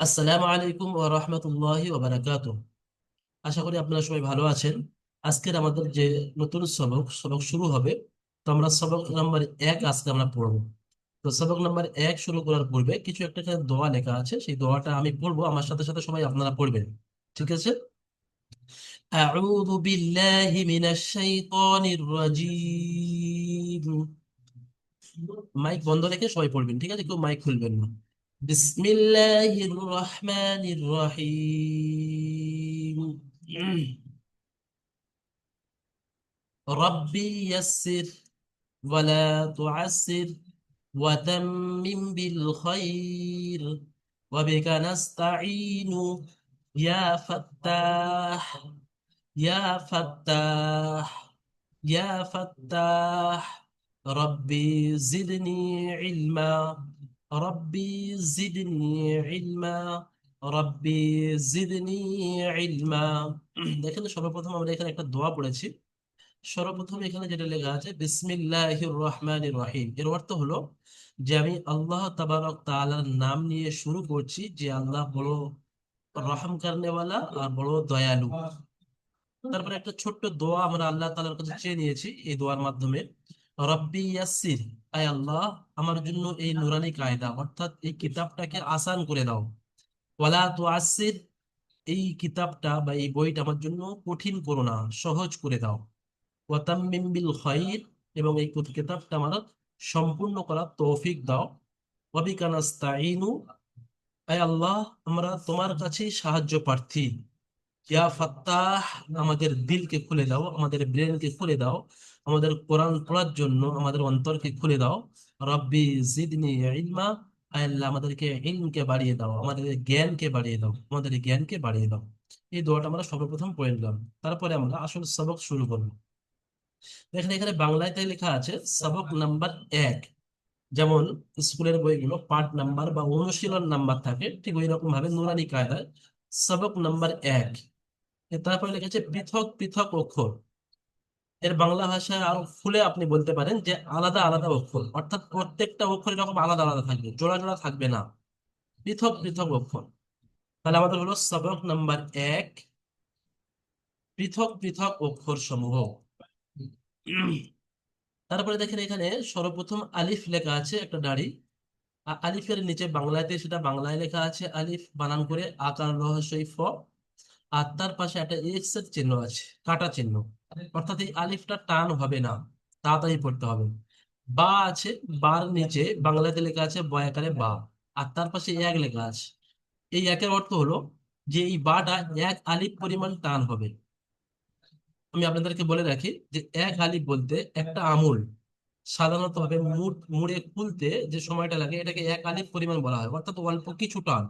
আসসালামু আলাইকুম ওয়া রাহমাতুল্লাহি ওয়া বারাকাতুহু। আশা করি আপনারা সবাই ভালো আছেন। আজকের আমাদের যে নতুন সবক সবক শুরু হবে, তো আমরা সবক নাম্বার এক আজকে আমরা পড়ব। তো সবক নাম্বার এক শুরু করার পূর্বে কিছু একটা দোয়া লেখা আছে, সেই দোয়াটা আমি পড়ব। আমার সাথে সাথে সবাই আপনারা পড়বেন। ঠিক আছে? আউযু বিল্লাহি মিনাশ শাইতানির রাজীম। মাইক বন্ধ রেখে সবাই পড়বেন। ঠিক আছে? কেউ মাইক খুলবেন না। بسم الله الرحمن الرحيم. ربي يسر ولا تعسر وتمم بالخير وبك نستعين. يا فتاح يا فتاح يا فتاح. ربي زدني علما. ربي زدني علما রব্বি জিদনি ইলমা দেখেন সর্বপ্রথম আমরা এখানে একটা দোয়া পড়েছি সর্বপ্রথম এখানে যেটা লেখা আছে বিসমিল্লাহির রহমানির রহিম এর অর্থ হলো যে আমি আল্লাহ তাবারক তাআলার নাম নিয়ে শুরু করছি যে আল্লাহ বড় রহম করনেওয়ালা আর বড় দয়ালু তারপরে একটা ছোট্ট দোয়া আমরা আল্লাহ তাআলার কাছে চেয়ে নিয়েছি এই দোয়ার মাধ্যমে রব্বি ইয়াসির আয় আল্লাহ, আমার জন্য এই নুরানি কায়দা, অর্থাৎ এই কিতাবটাকে আসান করে দাও। ওয়ালা তুআসির এই কিতাবটা বা এই বইটা আমার জন্য কঠিন করো না, সহজ করে দাও। ওয়াতাম্মিম বিল খাইর, এবং এই কিতাবটা আমার সম্পূর্ণ করার তৌফিক দাও। ওয়াবিকা নাস্তাইনু আয় আল্লাহ, আমরা তোমার কাছেই সাহায্য প্রার্থী। ইয়া ফাত্তাহ, আমাদের দিলকে খুলে দাও, আমাদের ব্রেনকে খুলে দাও। আমাদের কোরআন পড়ার জন্য আমাদের অন্তরকে খুলে দাও। রব্বি জিদনি ইলমা আল্লাহ আমাদেরকে ইলমকে বাড়িয়ে দাও, আমাদের জ্ঞানকে বাড়িয়ে দাও, আমাদের জ্ঞানকে বাড়িয়ে দাও। এই দোয়াটা আমরা সর্বপ্রথম পড়ে নিলাম। তারপরে আমরা আসল সবক শুরু করব। দেখেন এখানে বাংলাতে লেখা আছে, সবক নাম্বার এক। যেমন স্কুলের বইগুলো পার্ট নাম্বার বা অনুশীলন নাম্বার থাকে, ঠিক ওই রকম ভাবে নুরানি কায়দায় সবক নাম্বার এক। তারপরে লেখা আছে, পৃথক পৃথক অক্ষর। এর বাংলা ভাষায় আরও ফুলে আপনি বলতে পারেন যে আলাদা আলাদা অক্ষর। অর্থাৎ প্রত্যেকটা অক্ষর এরকম আলাদা আলাদা থাকবে, জোড়া জোড়া থাকবে না। পৃথক পৃথক অক্ষর। তাহলে আমাদের হলো সবক নাম্বার এক, পৃথক পৃথক অক্ষর সমূহ তারপরে দেখেন এখানে সর্বপ্রথম আলিফ লেখা আছে একটা দাড়ি আলিফের নিচে বাংলাতে সেটা বাংলায় লেখা আছে, আলিফ বানান করে আকার রহস্যই ফ। আর তার পাশে একটা এক্সের চিহ্ন আছে, কাটা চিহ্ন। অর্থাৎ এই আলিফটা টান হবে না, তাড়াতাড়ি পড়তে হবে। বা আছে, বার নিচে, বাংলাতে লেখা আছে বয়াকারে বা, আর তার পাশে এক লেখা আছে। এই একের অর্থ হলো যে এই বাটা এক আলিফ পরিমাণ টান হবে। আমি আপনাদেরকে বলে রাখি যে এক আলিফ বলতে একটা আমুল। সাধারণত ভাবে মুড়, মুড়ে খুলতে যে সময়টা লাগে এটাকে এক আলিফ পরিমাণ বলা হয়, অর্থাৎ অল্প কিছু টান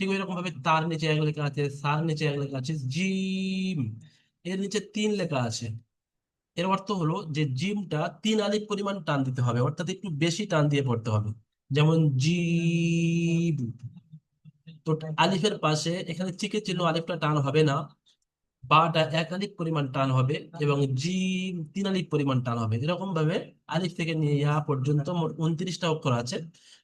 ঠিক ওই রকম ভাবে তার নিচে এক লেখা আছে, সার নিচে এক লেখা আছে, জিম। এর নিচে তিন লেখা আছে। এর অর্থ হলো যে জিমটা তিন আলিফ পরিমাণ টান দিতে হবে, অর্থাৎ একটু বেশি টান দিয়ে পড়তে হবে। যেমন জিম তো আলিফের পাশে এখানে চিকের চিহ্ন আলিফটা টান হবে না, বাটা এক আলিফ পরিমাণ টান হবে এবং জিম তিন আলিফ পরিমাণ টান হবে। এরকম ভাবে আলিফ থেকে নিয়ে ইয়া পর্যন্ত মোট উনত্রিশটা অক্ষর আছে।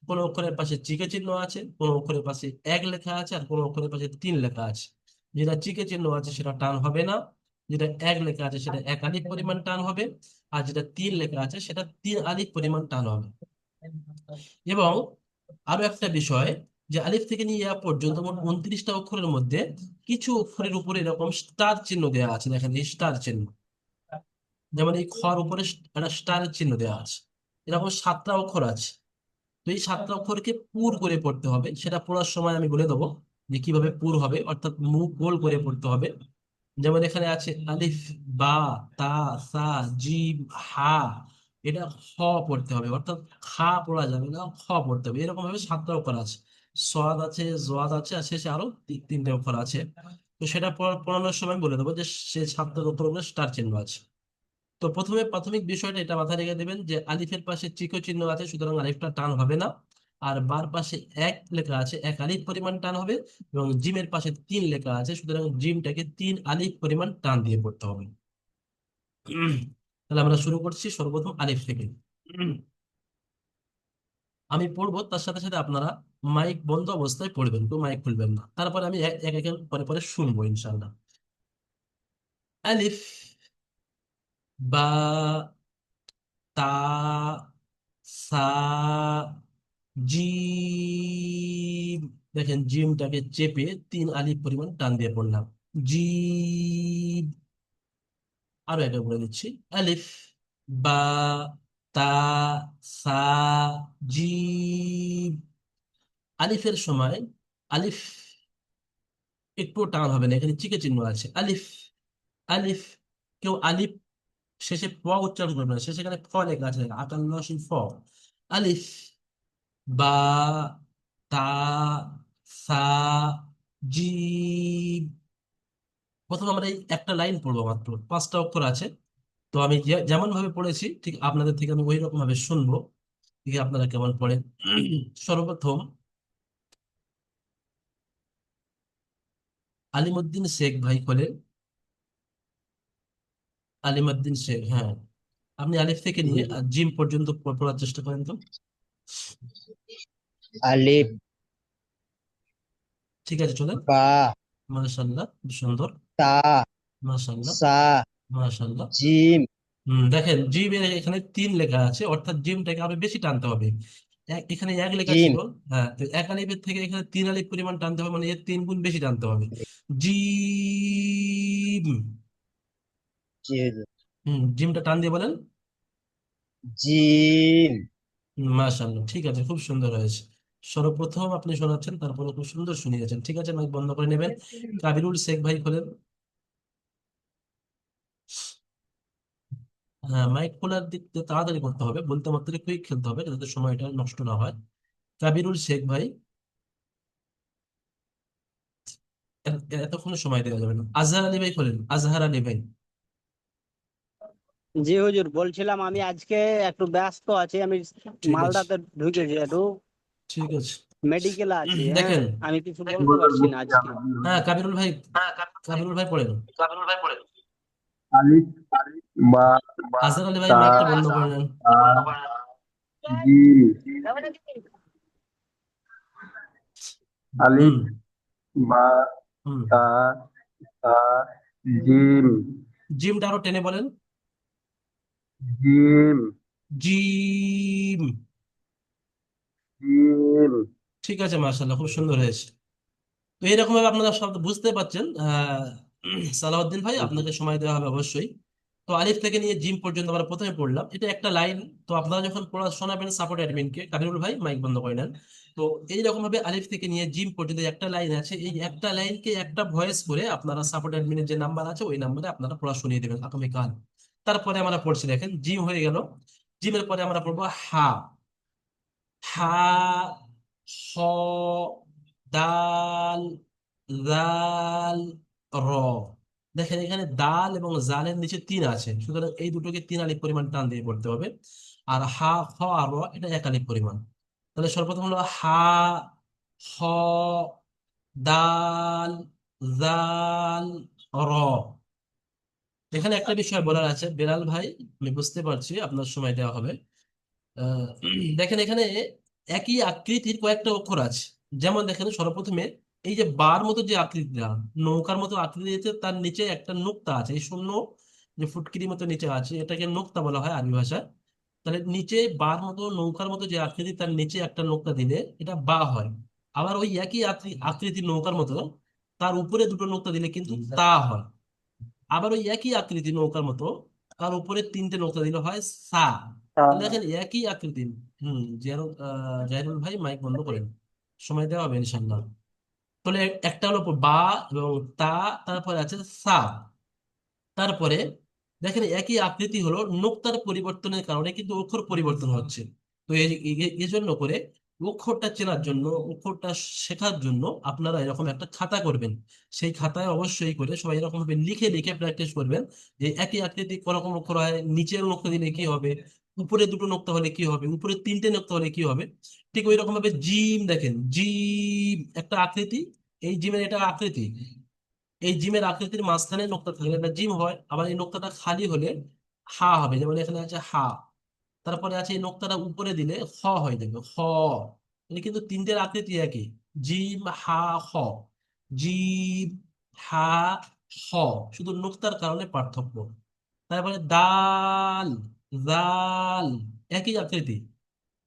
কোন অক্ষরের পাশে চিকে চিহ্ন আছে, কোন অক্ষরের পাশে এক লেখা আছে, আর কোন অক্ষরের পাশে তিন লেখা আছে। যেটা চিকে চিহ্ন আছে সেটা টান হবে না। যেটা এক লেখা আছে সেটা এক আলিফ পরিমাণ টান হবে, আর যেটা তিন লেখা আছে সেটা তিন আলিফ পরিমাণ টান হবে। এবং আরও একটা বিষয় যে আলিফ থেকে নিয়ে ইয়া পর্যন্ত মোট উনত্রিশটা অক্ষরের মধ্যে কিছু অক্ষরের উপরে এরকম স্টার চিহ্ন দেওয়া আছে, দেখেন এই স্টার চিহ্ন। যেমন এই খর উপরে একটা স্টার চিহ্ন দেওয়া আছে, এরকম সাতটা অক্ষর আছে। তো এই সাতটা অক্ষরকে পুর করে পড়তে হবে, সেটা পড়ার সময় আমি বলে দেবো যে কীভাবে পুর হবে, অর্থাৎ মুখ গোল করে পড়তে হবে। যেমন এখানে আছে আলিফ, বা, তা, সা, জিম, হা, এটা খ পড়তে হবে। অর্থাৎ খা পড়া যাবে না, খ পড়তে হবে। এরকম ভাবে সাতটা অক্ষর আছে। সোয়াদ আছে জোয়াদ আছে, আর শেষে আরও তিনটে অক্ষর আছে। তো সেটা পড়া- পড়ানোর সময় বলে দেবো যে সে সাতটা অক্ষরগুলো স্টার চিহ্ন আছে। তো প্রথমে প্রাথমিক বিষয়টা এটা মাথায় রেখে দেবেন যে আলিফের পাশে চিকো চিহ্ন আছে, সুতরাং আলিফটা টান হবে না। আর বার পাশে এক লেখা আছে, এক আলিফ পরিমাণ টান হবে এবং জিমের পাশে তিন লেখা আছে, সুতরাং জিমটাকে তিন আলিফ পরিমাণ টান দিয়ে পড়তে হবে। তাহলে আমরা শুরু করছি সর্বপ্রথম আলিফ থেকে। আমি পড়ব, তার সাথে সাথে আপনারা মাইক বন্ধ অবস্থায় পড়বেন কেউ মাইক খুলবেন না। তারপরে আমি এক এক পরে পরে শুনব ইনশাল্লাহ আলিফ বা তা সা জিম, দেখেন জিমটাকে চেপে তিন আলিফ পরিমাণ টান দিয়ে পড়লাম। জিম, আরও একটা বলে দিচ্ছি। আলিফ, বা, তা, সা, জিম। আলিফের সময় আলিফ একটু টান হবে না, এখানে চিকে চিহ্ন আছে। আলিফ আলিফ, কেউ আলিফ শেষে প উচ্চারণ করবে না, শেষে এখানে ফ লেখা আছে, আকার লসিন ফ। আলিফ বা তা সা জিম প্রথম আমরা এই একটা লাইন পড়ব মাত্র পাঁচটা অক্ষর আছে। তো আমি যেমন ভাবে পড়েছি ঠিক আপনাদের থেকে আমি ওই রকম ভাবে শুনব। ঠিক আপনারা কেমন পড়েন। সর্বপ্রথম আলিমুদ্দিন শেখ ভাই খোলেন আলিমুদ্দিন শেখ হ্যাঁ। আপনি আলিফ থেকে নিয়ে জিম পর্যন্ত পড়ার চেষ্টা করেন তো? আলিফ। ঠিক আছে চলেন। বা মাশাল্লাহ সুন্দর। তা। মাশাল্লাহ সা। মাশাল্লাহ জিম। হম দেখেন জিম এখানে তিন লেখা আছে অর্থাৎ জিমটাকে আরও বেশি টানতে হবে। এখানে এক লেখা ছিল হ্যাঁ তো এক আলিফের থেকে এখানে তিন আলিফ পরিমাণ টানতে হবে মানে এর তিন গুণ বেশি টানতে হবে। জিম। জি জিমটা টান দিয়ে বলেন। জিম। মাশাআল্লাহ, ঠিক আছে, খুব সুন্দর হয়েছে। সর্বপ্রথম আপনি শোনাচ্ছেন, তারপরে খুব সুন্দর শুনিয়েছেন, ঠিক আছে মাইক বন্ধ করে নেবেন। কাবিরুল শেখ ভাই খোলেন। হ্যাঁ মাইক খোলার দিক দিয়ে তাড়াতাড়ি করতে হবে, বলতে মাত্র কুইক খেলতে হবে, যাতে সময়টা নষ্ট না হয়। কাবিরুল শেখ ভাই। এতক্ষণ সময় দেওয়া যাবে না। আজহার আলী ভাই খোলেন, আজহার আলী ভাই। জি হুজুর বলছিলাম আমি আজকে একটু ব্যস্ত আছি আমি ঠিক আছে। মালদাতে ঢুকেছি একটু। ঠিক আছে। মেডিকেল আছি হ্যাঁ। দেখেন। আমি কিছু বলতে পারছি না আজকে। হ্যাঁ কাবিরুল ভাই কাবিরুল ভাই। পড়েন আলিফ বা আজহার আলী ভাই মাইকটা বন্ধ করে নেন তা জিম আলিফ বা হুম। তা তা জিম। জিমটা আরও টেনে বলেন। জিম জিম জিম ঠিক আছে মার্শাল্লাহ খুব সুন্দর হয়েছে। তো এরকম ভাবে আপনারা সব বুঝতে পারছেন সালাউদ্দিন ভাই আপনাকে সময় দেওয়া হবে অবশ্যই। তো আলিফ থেকে নিয়ে জিম পর্যন্ত আমরা প্রথমে পড়লাম। এটা একটা লাইন তো আপনারা যখন পড়া শোনাবেন সাপোর্ট অ্যাডমিনকে কাবিরুল ভাই মাইক বন্ধ করে নেন। তো এইরকম ভাবে আলিফ থেকে নিয়ে জিম পর্যন্ত একটা লাইন আছে এই একটা লাইনকে একটা ভয়েস করে আপনারা সাপোর্ট অ্যাডমিনের যে নাম্বার আছে ওই নাম্বারে আপনারা পড়া শুনিয়ে দেবেন আগামীকাল। তারপরে আমরা পড়ছি দেখেন, জিম হয়ে গেল। জিমের পরে আমরা পড়ব হা। হা হ দাল, জাল, র। দেখেন এখানে দাল এবং জালের নিচে তিন আছে। সুতরাং এই দুটোকে তিন আলিফ পরিমাণ টান দিয়ে পড়তে হবে। আর হা হ আর র, এটা এক আলিফ পরিমাণ। তাহলে সর্বপ্রথম হলো হা, হ, দাল, জাল, র। এখানে একটা বিষয় বলার আছে বেলাল ভাই আমি বুঝতে পারছি আপনার সময় দেওয়া হবে। আহ, দেখেন এখানে একই আকৃতির কয়েকটা অক্ষর আছে। যেমন দেখেন সর্বপ্রথমে এই যে বার মতো যে আকৃতিটা নৌকার মতো আকৃতিতে তার নিচে একটা নোক্তা আছে। এই শূন্য যে ফুটকিরি মতো নিচে আছে এটাকে নোক্তা বলা হয় আরবি ভাষায়। তাহলে নিচে বার মতো নৌকার মতো যে আকৃতি তার নিচে একটা নোক্তা দিলে এটা বা হয়। আবার ওই একই আকৃতি আকৃতির নৌকার মতো তার উপরে দুটো নোক্তা দিলে কিন্তু তা হয়। আবার ওই একই আকৃতি নৌকার মতো তার উপরে তিনটে নৌকা দিলে হয় সা। তাহলে দেখেন একই আকৃতির হম জাহিরুল ভাই মাইক বন্ধ করেন। সময় দেওয়া হবে ইনশাল্লাহ তাহলে একটা হলো বা এবং তা তারপরে আছে সা। তারপরে দেখেন একই আকৃতি হলো নোক্তার পরিবর্তনের কারণে কিন্তু অক্ষর পরিবর্তন হচ্ছে। তো এই জন্য করে অক্ষরটা চেনার জন্য অক্ষরটা শেখার জন্য আপনারা এরকম একটা খাতা করবেন। সেই খাতায় অবশ্যই করে সবাই এরকম ভাবে লিখে লিখে প্র্যাকটিস করবেন যে একই আকৃতি কোন রকম অক্ষর হয়, নিচের নোক্তা দিলে কি হবে, উপরে দুটো নোক্তা হলে কি হবে, উপরে তিনটে নোক্তা হলে কি হবে, ঠিক ওই রকম ভাবে জিম দেখেন, জিম একটা আকৃতি, এই জিমের এটা আকৃতি, এই জিমের আকৃতির মাঝখানে নোক্তা থাকলে এটা জিম হয়, আবার এই নোক্তাটা খালি হলে হা হবে, যেমন এখানে আছে হা। তারপরে আছে এই নোক্তাটা উপরে দিলে খ হয়ে যাবে খ। এটা কিন্তু তিনটের আকৃতি একই। জিম, হা হ জিম, হা হ শুধু নোক্তার কারণে পার্থক্য। তারপরে দাল, জাল, একই আকৃতি।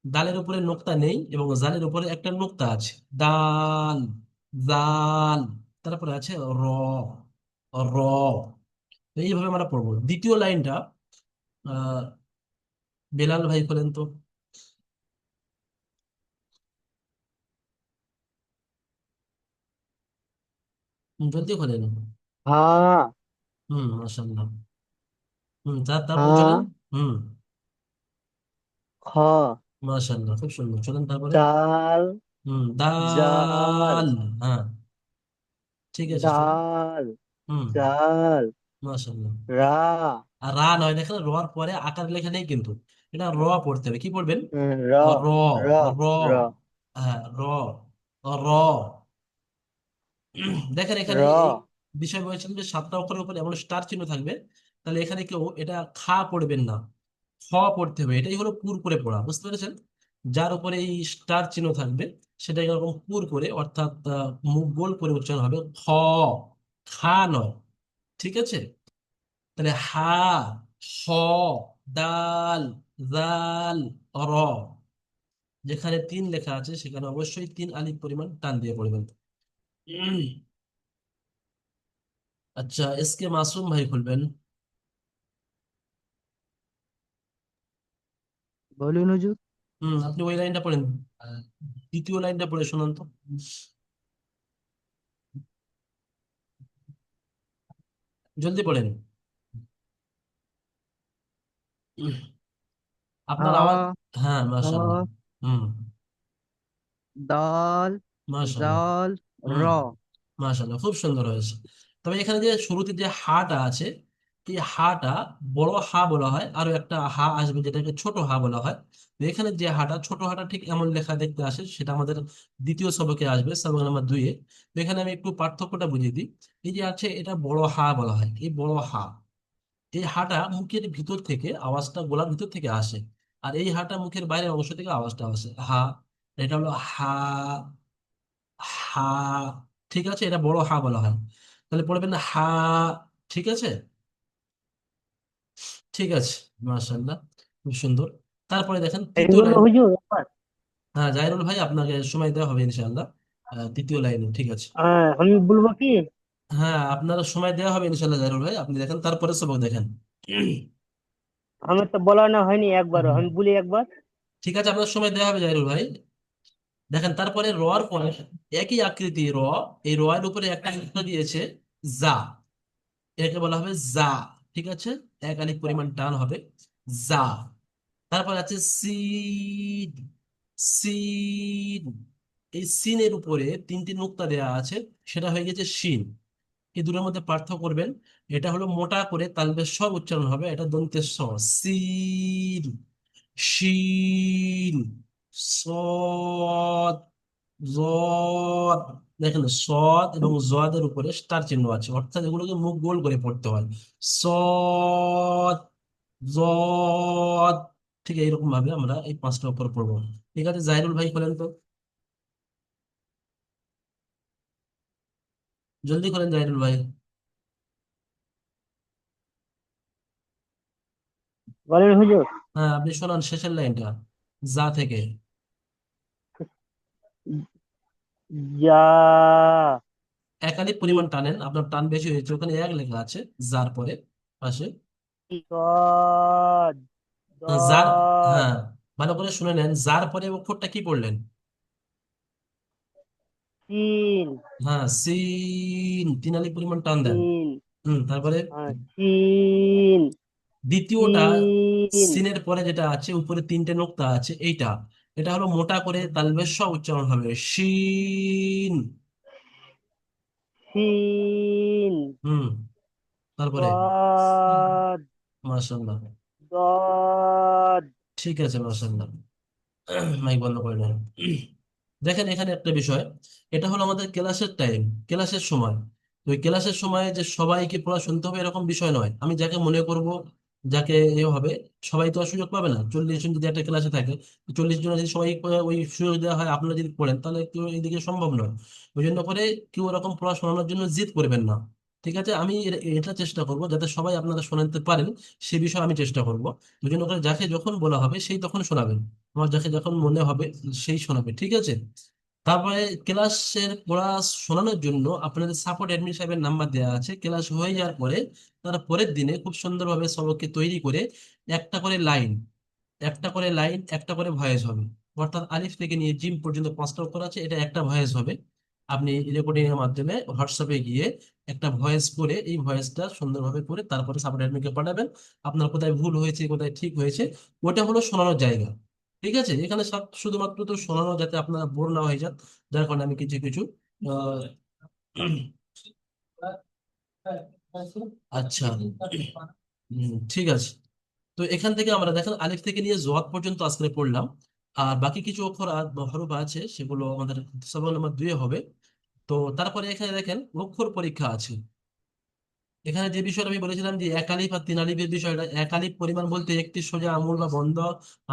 দালের উপরে নোক্তা নেই এবং জালের উপরে একটা নোক্তা আছে। দাল, জাল। তারপরে আছে র র। এইভাবে আমরা পড়ব। দ্বিতীয় লাইনটা বেলাল ভাই বলেন তো। জলদি খোলেন হা হুম মাশাআল্লাহ। হুম তার তারপরে হা চলেন। হুম। খ মাশাআল্লাহ খুব সুন্দর। চলেন তারপরে। ডাল হুম জাল। দাল। হ্যাঁ। ঠিক আছে চলেন। ডাল হুম। জাল। মাশাআল্লাহ। রা। আর রা নয় দেখেন রর পরে আকার লেখা নেই কিন্তু। এটা র পড়তে হবে। কি পড়বেন? উম, র র র র র। হ্যাঁ র র দেখেন এখানে র। এই বিষয় বলেছেন যে সাতটা অক্ষরের উপরে এমন স্টার চিহ্ন থাকবে। তাহলে এখানে কেউ এটা খা পড়বেন না। খ পড়তে হবে। এটাই হলো পুর করে পড়া। বুঝতে পেরেছেন? যার উপরে এই স্টার চিহ্ন থাকবে সেটা এরকম পুর করে অর্থাৎ আহ, মুখ গোল করে উচ্চারণ হবে খ। খা নয়। ঠিক আছে? তাহলে হা হ দাল জাল র যেখানে তিন লেখা আছে সেখানে অবশ্যই তিন আলিফ পরিমাণ টান দিয়ে পড়বেন। আচ্ছা এস কে মাসুম ভাই খুলবেন। বলুন হুজুর। হুম আপনি ওই লাইনটা পড়েন। দ্বিতীয় লাইনটা পড়ে শুনুন তো। জলদি বলেন আপনার আওয়াজ হ্যাঁ মাশাআল্লাহ। হুম। দাল মাশাআল্লাহ। জাল র। মাশাআল্লাহ খুব সুন্দর হয়েছে। তবে এখানে যে শুরুতে যে হাটা আছে এই হাটা বড় হা বলা হয়, আরও একটা হা আসবে যেটাকে ছোট হা বলা হয়। এখানে যে হাটা, ছোট হাটা ঠিক এমন লেখা দেখতে আসে, সেটা আমাদের দ্বিতীয় সবকে আসবে সবক নাম্বার দুইয়ে এখানে আমি একটু পার্থক্যটা বুঝিয়ে দিই। এই যে আছে, এটা বড় হা বলা হয়, এই বড় হা। এই হাটা মুখের ভিতর থেকে আওয়াজটা গলার ভিতর থেকে আসে, আর এই হাটা মুখের বাইরের অংশ থেকে আওয়াজটা আসে। হা, এটা হলো হা হা, ঠিক আছে? এটা বড় হা বলা হয়। তাহলে পড়বেন হা, ঠিক আছে? ঠিক আছে মাশাআল্লাহ খুব সুন্দর। তারপরে দেখেন তৃতীয় লাইন। একবার। হ্যাঁ। জাহিরুল ভাই আপনাকে সময় দেওয়া হবে ইনশাআল্লাহ তৃতীয় লাইনে ঠিক আছে। আহ, আমি বলব কি? হ্যাঁ আপনার সময় দেওয়া হবে ইনশাআল্লাহ জাহিরুল ভাই আপনি দেখেন তারপরে সবক দেখেন। আমার তো বলা না হয়নি একবারও আমি বলি একবার। ঠিক আছে আপনার সময় দেওয়া হবে জাহিরুল ভাই। দেখেন তারপরে র এর পরে একই আকৃতি র এই র এর উপরে একটা দিয়েছে যা। এটাকে বলা হবে যা ঠিক আছে? এক আলিফ পরিমাণ টান হবে। যা। তারপর আছে সিন সিন এই সিনের উপরে তিনটি নুক্তা দেওয়া আছে, সেটা হয়ে গেছে শিন। এই দুটোর মধ্যে পার্থক্য করবেন। এটা হলো মোটা করে তালবের সব উচ্চারণ হবে, এটা দন্তের স। সিন শিন। সদ। জদ দেখেন সদ এবং জদের উপরে স্টার চিহ্ন আছে। অর্থাৎ এগুলোকে মুখ গোল করে পড়তে হয়। সদ জদ ঠিক এইরকম ভাবে আমরা এই পাঁচটা উপর পড়ব। ঠিক আছে জাহিরুল ভাই বলেন তো? জলদি করেন জাহিরুল ভাই। বলেন হুজুর। হ্যাঁ আপনি শোনান শেষের লাইনটা। যা থেকে। যা একাধিক পরিমাণ টানেন আপনার টান বেশি হয়েছে ওখানে এক লেখা আছে যার পরে পাশে। দদ যার হ্যাঁ ভালো করে শুনে নেন যার পরে অক্ষরটা কি পড়লেন? চিন হ্যাঁ সিন তিন আলিফ পরিমাণ টান দেন। চিন হুম তারপরে? হ্যাঁ, চিন দ্বিতীয়টা চিন সিনের পরে যেটা আছে উপরে তিনটে নোক্তা আছে এইটা। এটা হলো মোটা করে তালবের স উচ্চারণ হবে। শিন। চিন হুম তারপরে মাশাআল্লাহ। ঠিক আছে মাশাআল্লাহ। মাইক বন্ধ করে নেন দেখেন এখানে একটা বিষয় এটা হলো আমাদের ক্লাসের টাইম ক্লাসের সময়। তো ক্লাসের সময় যে সবাইকে পড়া শুনতে হবে এরকম বিষয় নয়। আমি যাকে মনে করব যাকে এ হবে, সবাই তো আর সুযোগ পাবে না। চল্লিশ জন যদি একটা ক্লাসে থাকে চল্লিশ জন যদি সবাই ওই সুযোগ দেওয়া হয়, আপনারা যদি পড়েন, তাহলে কেউ এদিকে সম্ভব নয়। ওই জন্য করে কেউ ওরকম পড়া শোনানোর জন্য জিদ করবেন না। ঠিক আছে? আমি এটা চেষ্টা করব যাতে সবাই আপনারা শোনাতে পারেন, সে বিষয়ে আমি চেষ্টা করব। ওই জন্য করে যাকে যখন বলা হবে, সেই তখন শোনাবেন। আমার যাকে যখন মনে হবে, সেই শোনাবে। ঠিক আছে? তারপরে ক্লাসের পড়া শোনানোর জন্য আপনাদের সাপোর্ট অ্যাডমিন সাহেবের নাম্বার দেওয়া আছে। ক্লাস হয়ে যাওয়ার পরে তার পরের দিনে খুব সুন্দরভাবে সবকে তৈরি করে একটা করে লাইন একটা করে লাইন একটা করে ভয়েস হবে। অর্থাৎ আলিফ থেকে নিয়ে জিম পর্যন্ত পাঁচটা অক্ষর আছে, এটা একটা ভয়েস হবে। আপনি রেকর্ডিং এর মাধ্যমে হোয়াটসঅ্যাপে গিয়ে একটা ভয়েস করে এই ভয়েসটা সুন্দরভাবে করে তারপরে সাপোর্ট অ্যাডমিনকে পাঠাবেন। আপনার কোথায় ভুল হয়েছে, কোথায় ঠিক হয়েছে ওটা হলো শোনানোর জায়গা। ঠিক আছে? এখানে শুধুমাত্র তো শোনানো যাতে আপনারা বোর না হয়ে যান। যার কারণে আমি কিছু কিছু আচ্ছা ঠিক আছে। তো এখান থেকে আমরা দেখেন, আলিফ থেকে নিয়ে জোয়াদ পর্যন্ত আজকে পড়লাম। আর বাকি কিছু অক্ষর হরফ আছে, সেগুলো আমাদের সবক নাম্বার দুয়ে হবে। তো তারপরে এখানে দেখেন, অক্ষর পরীক্ষা আছে। এখানে যে বিষয়টা আমি বলেছিলাম যে এক আলিফ আর তিন আলিফের বিষয়টা এক আলিফ পরিমাণ বলতে একটি সোজা আঙুল বা বন্ধ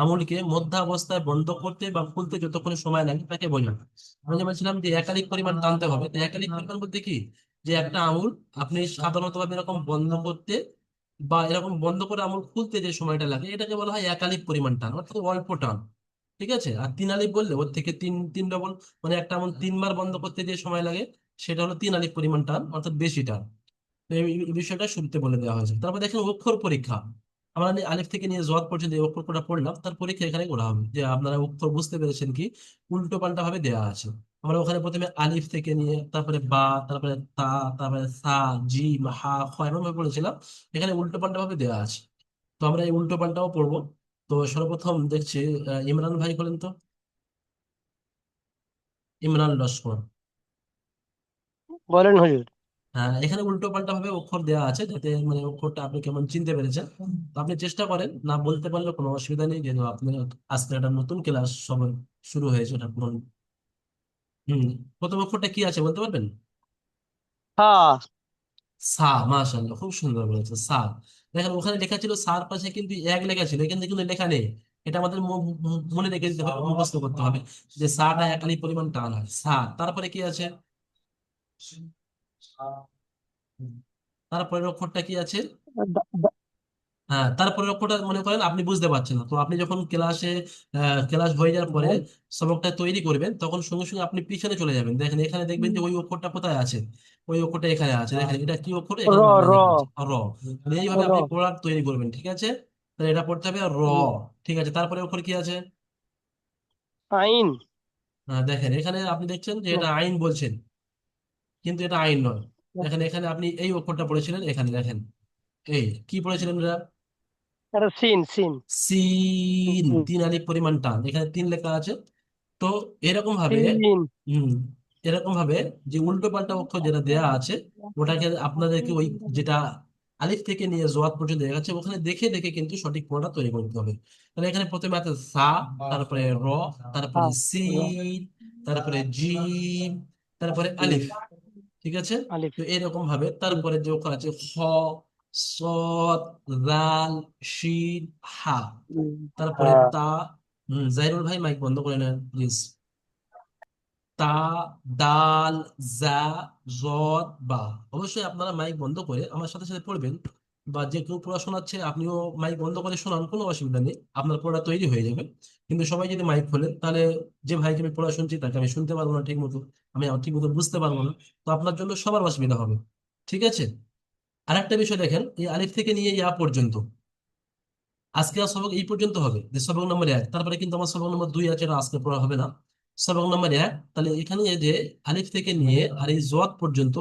আঙুলকে মধ্যাবস্থায় বন্ধ করতে বা খুলতে যতক্ষণ সময় লাগে তাকে বোঝায় আমি যে বলছিলাম যে এক পরিমাণ টানতে হবে, তো এক পরিমাণ বলতে কি? যে একটা আঙুল আপনি সাধারণত ভাবে এরকম বন্ধ করতে বা এরকম বন্ধ করে আঙুল খুলতে যে সময়টা লাগে, এটাকে বলা হয় এক আলিফ পরিমাণ টান, অর্থাৎ অল্প টান। ঠিক আছে? আর তিন আলিফ বললে ওর থেকে তিন তিন ডবল মানে একটা আঙুল তিনবার বন্ধ করতে যে সময় লাগে, সেটা হলো তিন আলিফ পরিমাণ টান, অর্থাৎ বেশি টান। বিষয়টা শুরুতে বলে দেওয়া হয়েছে। তারপর দেখেন অক্ষর পরীক্ষা। আমরা আলিফ থেকে নিয়ে জোয়াদ পর্যন্ত এই অক্ষরটা পড়লাম, তার পরীক্ষা এখানে করা হবে যে আপনারা অক্ষর বুঝতে পেরেছেন কি? উল্টো পাল্টা ভাবে দেওয়া আছে। আমরা ওখানে প্রথমে আলিফ থেকে নিয়ে, তারপরে বা, তারপরে তা, তারপরে সা, জিম, হা, খ এমন ভাবে পড়েছিলাম। এখানে উল্টো পাল্টা ভাবে দেওয়া আছে। তো আমরা এই উল্টো পাল্টাও পড়ব। তো সর্বপ্রথম দেখছি ইমরান ভাই বলেন তো। ইমরান লস্কর। বলেন হুজুর। এখানে উল্টো পাল্টা ভাবে অক্ষর দেওয়া আছে যাতে মানে অক্ষরটা আপনি কেমন চিনতে পেরেছেন। তো আপনি চেষ্টা করেন না বলতে পারলে কোনো অসুবিধা নেই যেহেতু আপনি আজকে একটা নতুন ক্লাস সবে শুরু হয়েছে এটা কোন হম প্রথম অক্ষরটা কি আছে বলতে পারবেন? হ্যাঁ সা মাশাআল্লাহ খুব সুন্দর বলেছে সা। দেখেন ওখানে লেখা ছিল সার পাশে কিন্তু এক লেখা ছিল এখানে কিন্তু লেখা নেই। এটা আমাদের মনে রেখে দিতে হবে মুখস্থ করতে হবে যে সাটা একালি পরিমাণ টান হয় সা। তারপরে কি আছে? তারপরের অক্ষরটা কি আছে? হ্যাঁ তারপরে অক্ষরটা মনে করেন আপনি বুঝতে পারছেন না। তো আপনি যখন ক্লাসে ক্লাস হয়ে যাওয়ার পরে সবকটা তৈরি করবেন তখন সঙ্গে সঙ্গে আপনি পিছনে চলে যাবেন। দেখেন এখানে দেখবেন যে ওই অক্ষরটা কোথায় আছে? ওই অক্ষরটা এখানে আছে। দেখেন এটা কি অক্ষর? র এখানে বাংলা র। লেখা আছে র। মানে এইভাবে র। আপনি পড়ার তৈরি করবেন ঠিক আছে? তাহলে এটা পড়তে হবে র। ঠিক আছে তারপরে অক্ষর কি আছে? আইন। হ্যাঁ, দেখেন এখানে আপনি দেখছেন যে এটা আইন বলছেন। কিন্তু এটা আইন নয়। দেখেন এখানে আপনি এই অক্ষরটা পড়েছিলেন এখানে দেখেন। এই কি পড়েছিলেন এটা এটা সিন সিন। সিন তিন আলিফ পরিমাণ টান। এখানে তিন লেখা আছে। তো এরকম ভাবে সিন হম এরকম ভাবে যে উল্টো পাল্টা অক্ষর যেটা দেয়া আছে ওটাকে আপনাদেরকে ওই যেটা আলিফ থেকে নিয়ে জোয়াদ পর্যন্ত দেখা যাচ্ছে ওখানে দেখে দেখে কিন্তু সঠিক পড়াটা তৈরি করতে হবে। তাহলে এখানে প্রথমে আছে সা তারপরে র তারপরে হ্যাঁ সিন তারপরে জিম তারপরে আলিফ। ঠিক আছে? তো এরকম ভাবে। তারপরে যে অক্ষর আছে খ সদ শিন হা। তারপরে তা হম জাহিরুল ভাই মাইক বন্ধ করে নেন প্লিজ। তা দাল জা জদ বা। অবশ্যই আপনারা মাইক বন্ধ করে আমার সাথে সাথে পড়বেন। বা যে কেউ পড়া শোনাচ্ছে আপনিও মাইক বন্ধ করে শোনান, কোনো অসুবিধা নেই। আপনার পড়া তৈরি হয়ে যাবে। কিন্তু সবাই যদি মাইক খোলে, তাহলে যে ভাইকে আমি পড়া শুনছি, তাকে আমি শুনতে পারব না ঠিক মতো। আমি ঠিক মতো বুঝতে পারব না। তো আপনার জন্য সবার অসুবিধা হবে। ঠিক আছে? আর একটা বিষয় দেখেন, এই আলিফ থেকে নিয়ে ইয়া পর্যন্ত। আজকে আর সবক এই পর্যন্ত হবে যে সবক নম্বর এক। তারপরে কিন্তু আমার সবক নম্বর দুই আছে আজকে পড়া হবে না। সবক নম্বর এক, তাহলে এখানে যে আলিফ থেকে নিয়ে আর এই জোয়াত পর্যন্ত